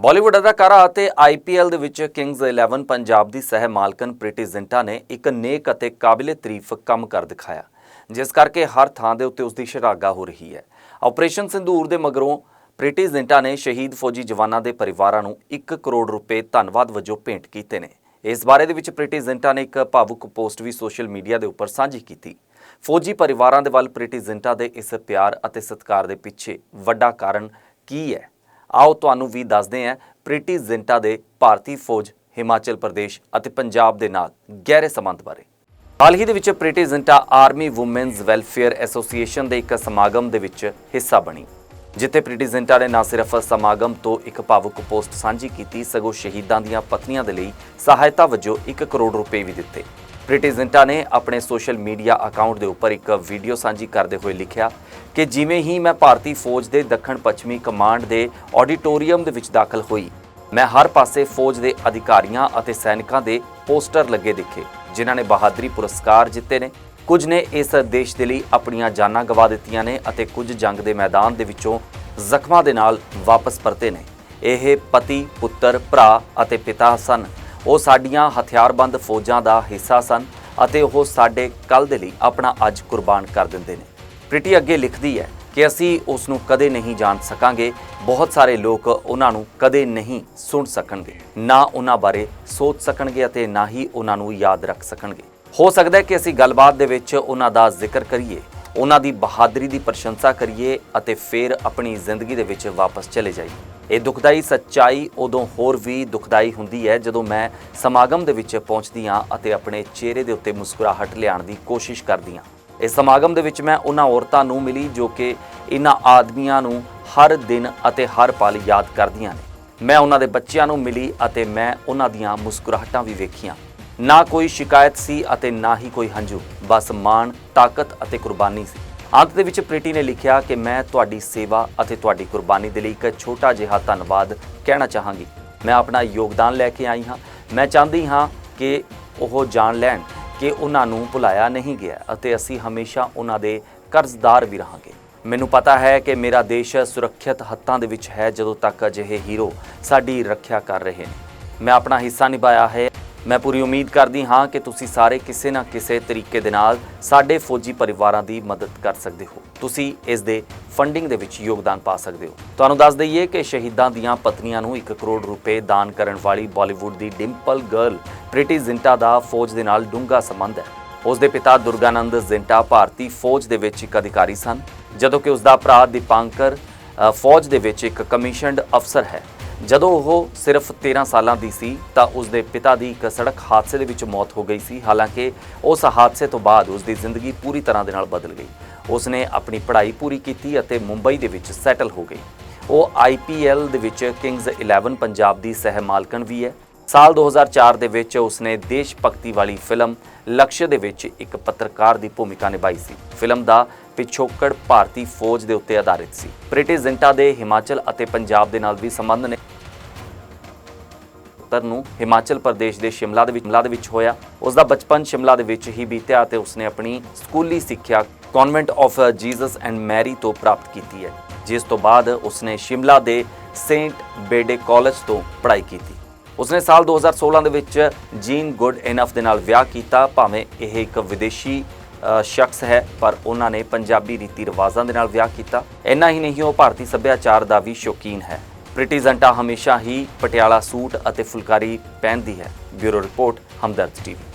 ਬਾਲੀਵੁੱਡ ਅਦਾਕਾਰਾ ਅਤੇ ਆਈਪੀਐਲ ਦੇ ਵਿੱਚ ਕਿੰਗਜ਼ 11 ਪੰਜਾਬ ਦੀ ਸਹਿ ਮਾਲਕਨ ਪ੍ਰੀਤੀ ਜ਼ਿੰਟਾ ਨੇ ਇੱਕ ਨੇਕ ਅਤੇ ਕਾਬਿਲੇ ਤਾਰੀਫ ਕੰਮ ਕਰ ਦਿਖਾਇਆ, ਜਿਸ ਕਰਕੇ ਹਰ ਥਾਂ ਦੇ ਉੱਤੇ ਉਸ ਦੀ ਸ਼ਲਾਘਾ ਹੋ ਰਹੀ ਹੈ। ਆਪਰੇਸ਼ਨ ਸਿੰਧੂਰ ਦੇ ਮਗਰੋਂ ਪ੍ਰੀਟੀ ਜ਼ਿੰਟਾ ਨੇ ਸ਼ਹੀਦ ਫੌਜੀ ਜਵਾਨਾਂ ਦੇ ਪਰਿਵਾਰਾਂ ਨੂੰ 1 ਕਰੋੜ ਰੁਪਏ ਧੰਨਵਾਦ ਵਜੋਂ ਭੇਂਟ ਕੀਤੇ ਨੇ। ਇਸ ਬਾਰੇ ਦੇ ਵਿੱਚ ਪ੍ਰੀਤੀ ਜ਼ਿੰਟਾ ਨੇ ਇੱਕ ਭਾਵੁਕ ਪੋਸਟ ਵੀ ਸੋਸ਼ਲ ਮੀਡੀਆ ਦੇ ਉੱਪਰ ਸਾਂਝੀ ਕੀਤੀ। ਫੌਜੀ ਪਰਿਵਾਰਾਂ ਦੇ ਵੱਲ ਪ੍ਰੀਤੀ ਜ਼ਿੰਟਾ ਦੇ ਇਸ ਪਿਆਰ ਅਤੇ ਸਤਿਕਾਰ ਦੇ ਪਿੱਛੇ ਵੱਡਾ ਕਾਰਨ ਕੀ ਹੈ? ਆਓ ਤੁਹਾਨੂੰ ਵੀ ਦੱਸਦੇ ਹਾਂ ਪ੍ਰੀਤੀ ਜ਼ਿੰਟਾ ਦੇ ਭਾਰਤੀ ਫੌਜ ਹਿਮਾਚਲ ਪ੍ਰਦੇਸ਼ ਅਤੇ ਪੰਜਾਬ ਦੇ ਨਾਲ ਗਹਿਰੇ ਸੰਬੰਧ ਬਾਰੇ। ਹਾਲ ਹੀ ਦੇ ਵਿੱਚ Preity Zinta army women's welfare association ਦੇ ਇੱਕ ਸਮਾਗਮ ਦੇ ਵਿੱਚ ਹਿੱਸਾ ਬਣੀ, ਜਿੱਥੇ ਪ੍ਰੀਤੀ ਜ਼ਿੰਟਾ ਨੇ ਨਾ ਸਿਰਫ ਸਮਾਗਮ ਤੋਂ ਇੱਕ ਭਾਵੁਕ ਪੋਸਟ ਸਾਂਝੀ ਕੀਤੀ, ਸਗੋਂ ਸ਼ਹੀਦਾਂ ਦੀਆਂ ਪਤਨੀਆਂ ਦੇ ਲਈ ਸਹਾਇਤਾ ਵਜੋਂ 1 ਕਰੋੜ ਰੁਪਏ ਵੀ ਦਿੱਤੇ। ਪ੍ਰੀਤੀ ਨੇ ਆਪਣੇ ਸੋਸ਼ਲ ਮੀਡੀਆ ਅਕਾਊਂਟ ਦੇ ਉੱਪਰ ਇੱਕ ਵੀਡੀਓ ਸਾਂਝੀ ਕਰਦੇ ਹੋਏ ਲਿਖਿਆ ਕਿ ਜਿਵੇਂ ਹੀ ਮੈਂ ਭਾਰਤੀ ਫੌਜ ਦੇ ਦੱਖਣ ਪੱਛਮੀ ਕਮਾਂਡ ਦੇ ਆਡੀਟੋਰੀਅਮ ਦੇ ਵਿੱਚ ਦਾਖਲ ਹੋਈ, ਮੈਂ ਹਰ ਪਾਸੇ ਫੌਜ ਦੇ ਅਧਿਕਾਰੀਆਂ ਅਤੇ ਸੈਨਿਕਾਂ ਦੇ ਪੋਸਟਰ ਲੱਗੇ ਦੇਖੇ, ਜਿਨ੍ਹਾਂ ਨੇ ਬਹਾਦਰੀ ਪੁਰਸਕਾਰ ਜਿੱਤੇ ਨੇ। ਕੁਝ ਨੇ ਇਸ ਦੇਸ਼ ਦੇ ਲਈ ਆਪਣੀਆਂ ਜਾਨਾਂ ਗਵਾ ਦਿੱਤੀਆਂ ਨੇ ਅਤੇ ਕੁਝ ਜੰਗ ਦੇ ਮੈਦਾਨ ਦੇ ਵਿੱਚੋਂ ਜ਼ਖਮਾਂ ਦੇ ਨਾਲ ਵਾਪਸ ਪਰਤੇ ਨੇ। ਇਹ ਪਤੀ, ਪੁੱਤਰ, ਭਰਾ ਅਤੇ ਪਿਤਾ ਸਨ। ਉਹ ਸਾਡੀਆਂ ਹਥਿਆਰਬੰਦ ਫੌਜਾਂ ਦਾ ਹਿੱਸਾ ਸਨ ਅਤੇ ਉਹ ਸਾਡੇ ਕੱਲ ਦੇ ਲਈ ਆਪਣਾ ਅੱਜ ਕੁਰਬਾਨ ਕਰ ਦਿੰਦੇ ਨੇ। ਪ੍ਰਿਟੀ ਅੱਗੇ ਲਿਖਦੀ ਹੈ ਕਿ ਅਸੀਂ ਉਸ ਨੂੰ ਕਦੇ ਨਹੀਂ ਜਾਣ ਸਕਾਂਗੇ। ਬਹੁਤ ਸਾਰੇ ਲੋਕ ਉਹਨਾਂ ਨੂੰ ਕਦੇ ਨਹੀਂ ਸੁਣ ਸਕਣਗੇ। ਨਾ ਉਹਨਾਂ ਬਾਰੇ ਸੋਚ ਸਕਣਗੇ ਅਤੇ ਨਾ ਹੀ ਉਹਨਾਂ ਨੂੰ ਯਾਦ ਰੱਖ ਸਕਣਗੇ। ਹੋ ਸਕਦਾ ਹੈ ਕਿ ਅਸੀਂ ਗੱਲਬਾਤ ਦੇ ਵਿੱਚ ਉਹਨਾਂ ਦਾ ਜ਼ਿਕਰ ਕਰੀਏ, ਉਹਨਾਂ ਦੀ ਬਹਾਦਰੀ ਦੀ ਪ੍ਰਸ਼ੰਸਾ ਕਰੀਏ ਅਤੇ ਫਿਰ ਆਪਣੀ ਜ਼ਿੰਦਗੀ ਦੇ ਵਿੱਚ ਵਾਪਸ ਚਲੇ ਜਾਈਏ। ਇਹ ਦੁਖਦਾਈ ਸੱਚਾਈ ਉਦੋਂ ਹੋਰ ਵੀ ਦੁਖਦਾਈ ਹੁੰਦੀ ਹੈ ਜਦੋਂ ਮੈਂ ਸਮਾਗਮ ਦੇ ਵਿੱਚ ਪਹੁੰਚਦੀ ਹਾਂ ਅਤੇ ਆਪਣੇ ਚਿਹਰੇ ਦੇ ਉੱਤੇ ਮੁਸਕਰਾਹਟ ਲਿਆਉਣ ਦੀ ਕੋਸ਼ਿਸ਼ ਕਰਦੀ ਹਾਂ। ਇਸ ਸਮਾਗਮ ਦੇ ਵਿੱਚ ਮੈਂ ਉਹਨਾਂ ਔਰਤਾਂ ਨੂੰ ਮਿਲੀ ਜੋ ਕਿ ਇਹਨਾਂ ਆਦਮੀਆਂ ਨੂੰ ਹਰ ਦਿਨ ਅਤੇ ਹਰ ਪਲ ਯਾਦ ਕਰਦੀਆਂ ਨੇ। ਮੈਂ ਉਹਨਾਂ ਦੇ ਬੱਚਿਆਂ ਨੂੰ ਮਿਲੀ ਅਤੇ ਮੈਂ ਉਹਨਾਂ ਦੀਆਂ ਮੁਸਕਰਾਹਟਾਂ ਵੀ ਵੇਖੀਆਂ। ਨਾ ਕੋਈ ਸ਼ਿਕਾਇਤ ਸੀ ਅਤੇ ਨਾ ਹੀ ਕੋਈ ਹੰਝੂ। ਬਸ ਮਾਣ, ਤਾਕਤ ਅਤੇ ਕੁਰਬਾਨੀ ਸੀ। ਅੰਤ ਦੇ ਵਿੱਚ ਪ੍ਰੀਟੀ ਨੇ ਲਿਖਿਆ ਕਿ ਮੈਂ ਤੁਹਾਡੀ ਸੇਵਾ ਅਤੇ ਤੁਹਾਡੀ ਕੁਰਬਾਨੀ ਦੇ ਲਈ ਇੱਕ ਛੋਟਾ ਜਿਹਾ ਧੰਨਵਾਦ ਕਹਿਣਾ ਚਾਹਾਂਗੀ। ਮੈਂ ਆਪਣਾ ਯੋਗਦਾਨ ਲੈ ਕੇ ਆਈ ਹਾਂ। ਮੈਂ ਚਾਹੁੰਦੀ ਹਾਂ ਕਿ ਉਹ ਜਾਣ ਲੈਣ ਕਿ ਉਹਨਾਂ ਨੂੰ ਭੁਲਾਇਆ ਨਹੀਂ ਗਿਆ ਅਤੇ ਅਸੀਂ ਹਮੇਸ਼ਾ ਉਹਨਾਂ ਦੇ ਕਰਜ਼ਦਾਰ ਵੀ ਰਹਾਂਗੇ। ਮੈਨੂੰ ਪਤਾ ਹੈ ਕਿ ਮੇਰਾ ਦੇਸ਼ ਸੁਰੱਖਿਅਤ ਹੱਥਾਂ ਦੇ ਵਿੱਚ ਹੈ ਜਦੋਂ ਤੱਕ ਅਜਿਹੇ ਹੀਰੋ ਸਾਡੀ ਰੱਖਿਆ ਕਰ ਰਹੇ ਨੇ। ਮੈਂ ਆਪਣਾ ਹਿੱਸਾ ਨਿਭਾਇਆ ਹੈ ਮੈਂ ਪੂਰੀ ਉਮੀਦ ਕਰਦੀ ਹਾਂ ਕਿ ਤੁਸੀਂ ਸਾਰੇ ਕਿਸੇ ਨਾ ਕਿਸੇ ਤਰੀਕੇ ਦੇ ਨਾਲ ਸਾਡੇ ਫੌਜੀ ਪਰਿਵਾਰਾਂ ਦੀ ਮਦਦ ਕਰ ਸਕਦੇ ਹੋ। ਤੁਸੀਂ ਇਸ ਦੇ ਫੰਡਿੰਗ ਦੇ ਵਿੱਚ ਯੋਗਦਾਨ ਪਾ ਸਕਦੇ ਹੋ। ਤੁਹਾਨੂੰ ਦੱਸ ਦਈਏ ਕਿ ਸ਼ਹੀਦਾਂ ਦੀਆਂ ਪਤਨੀਆਂ ਨੂੰ 1 ਕਰੋੜ ਰੁਪਏ ਦਾਨ ਕਰਨ ਵਾਲੀ ਬਾਲੀਵੁੱਡ ਦੀ ਡਿੰਪਲ ਗਰਲ ਪ੍ਰੀਤੀ ਜ਼ਿੰਟਾ ਦਾ ਫੌਜ ਦੇ ਨਾਲ ਡੂੰਘਾ ਸੰਬੰਧ ਹੈ। ਉਸ ਦੇ ਪਿਤਾ ਦੁਰਗਾਨੰਦ ਜ਼ਿੰਟਾ ਭਾਰਤੀ ਫੌਜ ਦੇ ਵਿੱਚ ਇੱਕ ਅਧਿਕਾਰੀ ਸਨ, ਜਦੋਂ ਕਿ ਉਸ ਦਾ ਭਰਾ ਦੀਪਾਂਕਰ ਫੌਜ ਦੇ ਵਿੱਚ ਇੱਕ ਕਮਿਸ਼ਨਡ ਅਫਸਰ ਹੈ। ਜਦੋਂ ਉਹ ਸਿਰਫ 13 ਸਾਲਾਂ ਦੀ ਸੀ, ਤਾਂ ਉਸ ਦੇ ਪਿਤਾ ਦੀ ਇੱਕ ਸੜਕ ਹਾਦਸੇ ਦੇ ਵਿੱਚ ਮੌਤ ਹੋ ਗਈ ਸੀ। ਹਾਲਾਂਕਿ ਉਸ ਹਾਦਸੇ ਤੋਂ ਬਾਅਦ ਉਸ ਦੀ ਜ਼ਿੰਦਗੀ ਪੂਰੀ ਤਰ੍ਹਾਂ ਦੇ ਨਾਲ ਬਦਲ ਗਈ। ਉਸ ਨੇ ਆਪਣੀ ਪੜ੍ਹਾਈ ਪੂਰੀ ਕੀਤੀ ਅਤੇ ਮੁੰਬਈ ਦੇ ਵਿੱਚ ਸੈਟਲ ਹੋ ਗਈ। ਉਹ ਆਈਪੀਐਲ ਦੇ ਵਿੱਚ ਕਿੰਗਜ਼ 11 ਪੰਜਾਬ ਦੀ ਸਹਿ ਮਾਲਕਣ ਵੀ ਹੈ। ਸਾਲ 2004 ਦੇ ਵਿੱਚ ਉਸਨੇ ਦੇਸ਼ ਭਗਤੀ ਵਾਲੀ ਫਿਲਮ ਲਕਸ਼ ਦੇ ਵਿੱਚ ਇੱਕ ਪੱਤਰਕਾਰ ਦੀ ਭੂਮਿਕਾ ਨਿਭਾਈ ਸੀ। ਫਿਲਮ ਦਾ ਪਿਛੋਕੜ ਭਾਰਤੀ ਫੌਜ ਦੇ ਉੱਤੇ ਆਧਾਰਿਤ ਸੀ। ਪ੍ਰੀਟੀ ਜ਼ਿੰਟਾ ਦੇ ਹਿਮਾਚਲ ਅਤੇ ਪੰਜਾਬ ਦੇ ਨਾਲ ਵੀ ਸੰਬੰਧ ਨੇ। ਪੁੱਤਰ ਨੂੰ ਹਿਮਾਚਲ ਪ੍ਰਦੇਸ਼ ਦੇ ਸ਼ਿਮਲਾ ਦੇ ਵਿੱਚ ਸ਼ਿਮਲਾ ਦੇ ਵਿੱਚ ਹੋਇਆ। ਉਸ ਦਾ ਬਚਪਨ ਸ਼ਿਮਲਾ ਦੇ ਵਿੱਚ ਹੀ ਬੀਤਿਆ ਅਤੇ ਉਸਨੇ ਆਪਣੀ ਸਕੂਲੀ ਸਿੱਖਿਆ Convent of Jesus and Mary ਤੋਂ ਪ੍ਰਾਪਤ ਕੀਤੀ ਹੈ, ਜਿਸ ਤੋਂ ਬਾਅਦ ਉਸਨੇ ਸ਼ਿਮਲਾ ਦੇ ਸੇਂਟ ਬੇਡੇ ਕਾਲਜ ਤੋਂ ਪੜ੍ਹਾਈ ਕੀਤੀ। ਉਸਨੇ ਸਾਲ 2016 ਦੇ ਵਿੱਚ ਜੀਨ ਗੁੱਡ ਇਨਫ ਦੇ ਨਾਲ ਵਿਆਹ ਕੀਤਾ। ਭਾਵੇਂ ਇਹ ਇੱਕ ਵਿਦੇਸ਼ੀ ਸ਼ਖਸ ਹੈ, ਪਰ ਉਹਨਾਂ ਨੇ ਪੰਜਾਬੀ ਰੀਤੀ ਰਿਵਾਜ਼ਾਂ ਦੇ ਨਾਲ ਵਿਆਹ ਕੀਤਾ। ਇੰਨਾ ਹੀ ਨਹੀਂ, ਉਹ ਭਾਰਤੀ ਸੱਭਿਆਚਾਰ ਦਾ ਵੀ ਸ਼ੌਕੀਨ ਹੈ। ਪ੍ਰੀਤੀ ਜ਼ੰਟਾ ਹਮੇਸ਼ਾ ਹੀ ਪਟਿਆਲਾ ਸੂਟ ਅਤੇ ਫੁਲਕਾਰੀ ਪਹਿਨਦੀ ਹੈ। Bureau report, Hamdard TV.